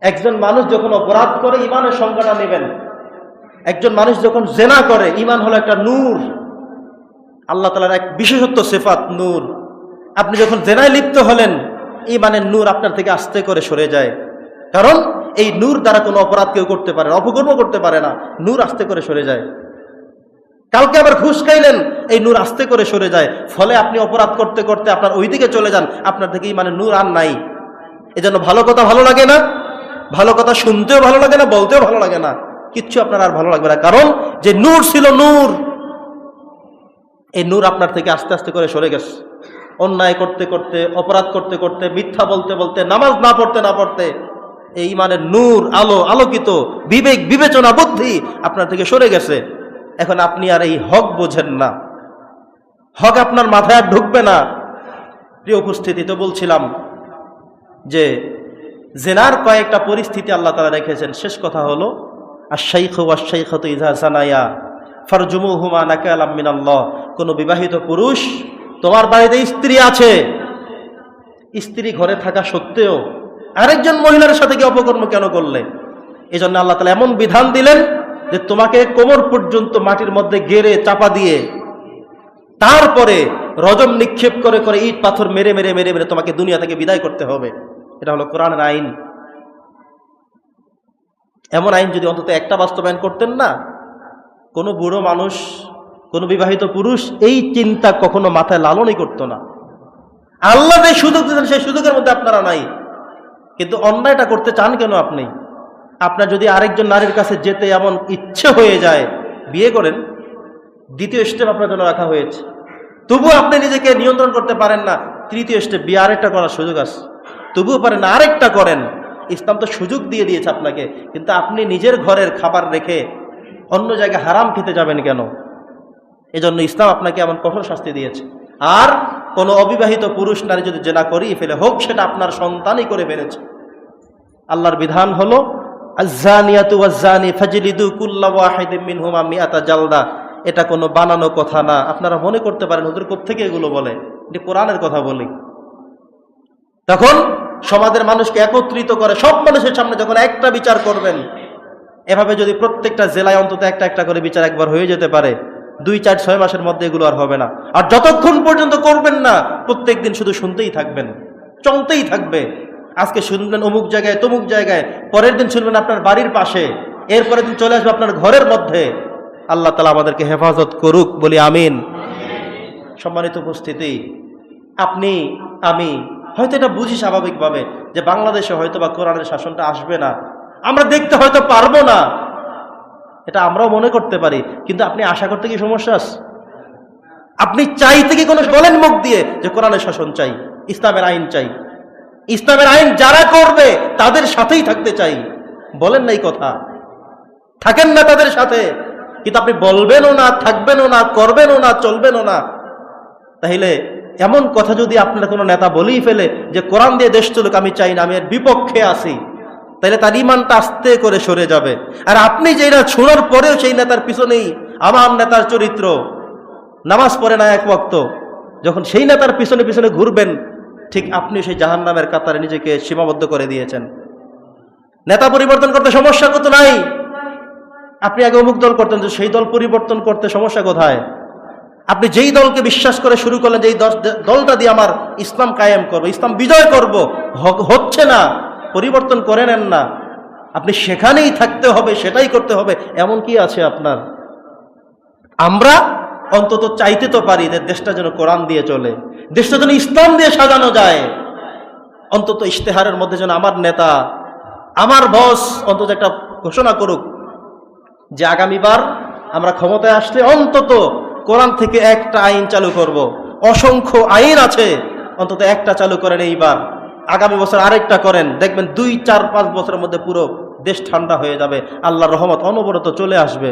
একজন মানুষ যখন অপরাধ করে, ইমানের সংজ্ঞাটা নেবেন। একজন মানুষ যখন জেনা করে, ইমান হলো একটা নূর। আল্লাহ তালার এক বিশেষত্ব, সেফাত, নূর। আপনি যখন জেনায় লিপ্ত হলেন, ইমানের নূর আপনার থেকে আস্তে করে সরে যায়। কারণ এই নূর দ্বারা কোনো অপরাধ কেউ করতে পারে না, অপকর্ম করতে পারে না, নূর আস্তে করে সরে যায়। কালকে আবার ঘুষ খাইলেন, এই নূর আস্তে করে সরে যায়। ফলে আপনি অপরাধ করতে করতে আপনার ওই দিকে চলে যান, আপনার থেকে মানে নূর আর নাই। এজন্য ভালো কথা ভালো লাগে না? ভালো কথা শুনতেও ভালো লাগে না, বলতেও ভালো লাগে না। কিচ্ছু আপনার আর ভালো লাগবে না। কারণ যে নূর ছিল নূর। এই নূর আপনার থেকে আস্তে আস্তে করে সরে গেছে। অন্যায় করতে করতে, অপরাধ করতে করতে, মিথ্যা বলতে বলতে, নামাজ না পড়তে না পড়তে, এই ইমানের নূর, আলো, আলোকিত, বিবেক, বিবেচনা, বুদ্ধি আপনার থেকে সরে গেছে। এখন আপনি আর এই হক বোঝেন না। হক আপনার মাথায় আর ঢুকবে না। প্রিয় উপস্থিতি, তো বলছিলাম যে জেনার কয়েকটা পরিস্থিতি আল্লাহ তালা রেখেছেন শেষ কথা হলো আর শাইখ ওয়া শাইখত ইজা জানাইয়া ফরজুমু হুমা নাকাল মিনাল্লাহ। কোনো বিবাহিত পুরুষ, তোমার বাড়িতে স্ত্রী আছে, স্ত্রী ঘরে থাকা সত্ত্বেও আরেকজন মহিলার সাথে কি অপকর্ম কেন করলে? এই জন্য আল্লাহ তালা এমন বিধান দিলেন যে তোমাকে কোমর পর্যন্ত মাটির মধ্যে গেড়ে চাপা দিয়ে, তারপরে রজম নিক্ষেপ করে করে ইট পাথর মেরে মেরে মেরে মেরে তোমাকে দুনিয়া থেকে বিদায় করতে হবে। এটা হলো কোরআনের আইন। এমন আইন যদি অন্তত একটা বাস্তবায়ন করতেন না, কোনো বুড়ো মানুষ, কোনো বিবাহিত পুরুষ এই চিন্তা কখনো মাথায় লালনই করতো না। আল্লাহ যে সুযোগ দিতেন, সেই সুযোগের মধ্যে আপনারা নাই। কিন্তু অন্যায়টা করতে চান কেন আপনি? আপনার যদি আরেকজন নারীর কাছে যেতে এমন ইচ্ছে হয়ে যায়, বিয়ে করেন, দ্বিতীয় স্টেপ আপনার জন্য রাখা হয়েছে। তবুও আপনি নিজেকে নিয়ন্ত্রণ করতে পারেন না, তৃতীয় স্টেপ বিয়ে আরেকটা করার সুযোগ আছে। তবুও পারেন, আরেকটা করেন। ইসলাম তো সুযোগ দিয়ে দিয়েছে আপনাকে, কিন্তু আপনি নিজের ঘরের খাবার রেখে অন্য জায়গায় হারাম খেতে যাবেন কেন? এজন্য ইসলাম আপনাকে এমন কঠোর শাস্তি দিয়েছে। আর কোনো অবিবাহিত পুরুষ, নারী যদি জেনা করিয়ে ফেলে, হোক সেটা আপনার সন্তানই করে ফেলেছে। আল্লাহর বিধান হলো জালদা। এটা কোনো বানানো কথা না। আপনারা মনে করতে পারেন, হুজুর থেকে এগুলো বলে? এটি কোরআনের কথা বলি। তখন সমাজের মানুষকে একত্রিত করে সব মানুষের সামনে যখন একটা বিচার করবেন, এভাবে যদি প্রত্যেকটা জেলায় অন্তত একটা একটা করে বিচার একবার হয়ে যেতে পারে, দুই চার ছয় মাসের মধ্যে এগুলো আর হবে না। আর যতক্ষণ পর্যন্ত করবেন না, প্রত্যেক দিন শুধু শুনতেই থাকবেন, চলতেই থাকবে। আজকে শুনবেন অমুক জায়গায়, তমুক জায়গায়, পরের দিন শুনবেন আপনার বাড়ির পাশে, এরপরের দিন চলে আসবে আপনার ঘরের মধ্যে। আল্লাহ তালা আমাদেরকে হেফাজত করুক, বলি আমিন। সম্মানিত উপস্থিতি, আপনি, আমি হয়তো এটা বুঝি স্বাভাবিকভাবে যে বাংলাদেশে হয়তো বা কোরআনের শাসনটা আসবে না। আমরা দেখতে হয়তো পারব না। এটা আমরাও মনে করতে পারি। কিন্তু আপনি আশা করতে কি সমস্যা আপনি চাই থেকে কোনো বলেন মুখ দিয়ে যে কোরআনের শাসন চাই, ইসলামের আইন চাই। ইসলামের আইন যারা করবে, তাদের সাথেই থাকতে চাই। বলেন না এই কথা। থাকেন না তাদের সাথে। কিন্তু আপনি বলবেনও না, থাকবেনও না, করবেনও না, চলবেনও না। তাহলে এমন কথা যদি আপনার কোনো নেতা বলেই ফেলে যে, কোরআন দিয়ে দেশ চলুক, আমি চাই না, আমি এর বিপক্ষে আসি তাহলে তার ইমানটা আস্তে করে সরে যাবে। আর আপনি যেটা শোনার পরেও সেই নেতার পিছনেই আমার নেতার চরিত্র। নামাজ পড়ে না এক বক্ত যখন সেই নেতার পিছনে পিছনে ঘুরবেন, ঠিক আপনি সেই জাহান নামের কাতারে নিজেকে সীমাবদ্ধ করে দিয়েছেন। নেতা পরিবর্তন করতে সমস্যা কত নাই। আপনি আগে অমুক দল করতেন, যে সেই দল পরিবর্তন করতে সমস্যা কোথায়? আপনি যেই দলকে বিশ্বাস করে শুরু করলেন যে এই দলটা দিয়ে আমার ইসলাম কায়েম করব, ইসলাম বিজয় করব হচ্ছে না, পরিবর্তন করে নেন না। আপনি সেখানেই থাকতে হবে, সেটাই করতে হবে, এমন কি আছে আপনার? আমরা অন্তত চাইতে তো পারি যে দেশটা যেন কোরআন দিয়ে চলে, দেশটা যেন ইসলাম দিয়ে সাজানো যায়। অন্তত ইশতেহারের মধ্যে যেন আমার নেতা, আমার বস অন্তত একটা ঘোষণা করুক যে আগামীবার আমরা ক্ষমতায় আসলে অন্তত কোরআন থেকে একটা আইন চালু করব। অসংখ্য আইন আছে, অন্তত একটা চালু করেন এইবার। আগামী বছর আরেকটা করেন, দেখবেন দুই, চার, পাঁচ বছরের মধ্যে পুরো দেশ ঠান্ডা হয়ে যাবে। আল্লাহর রহমত অনবরত চলে আসবে।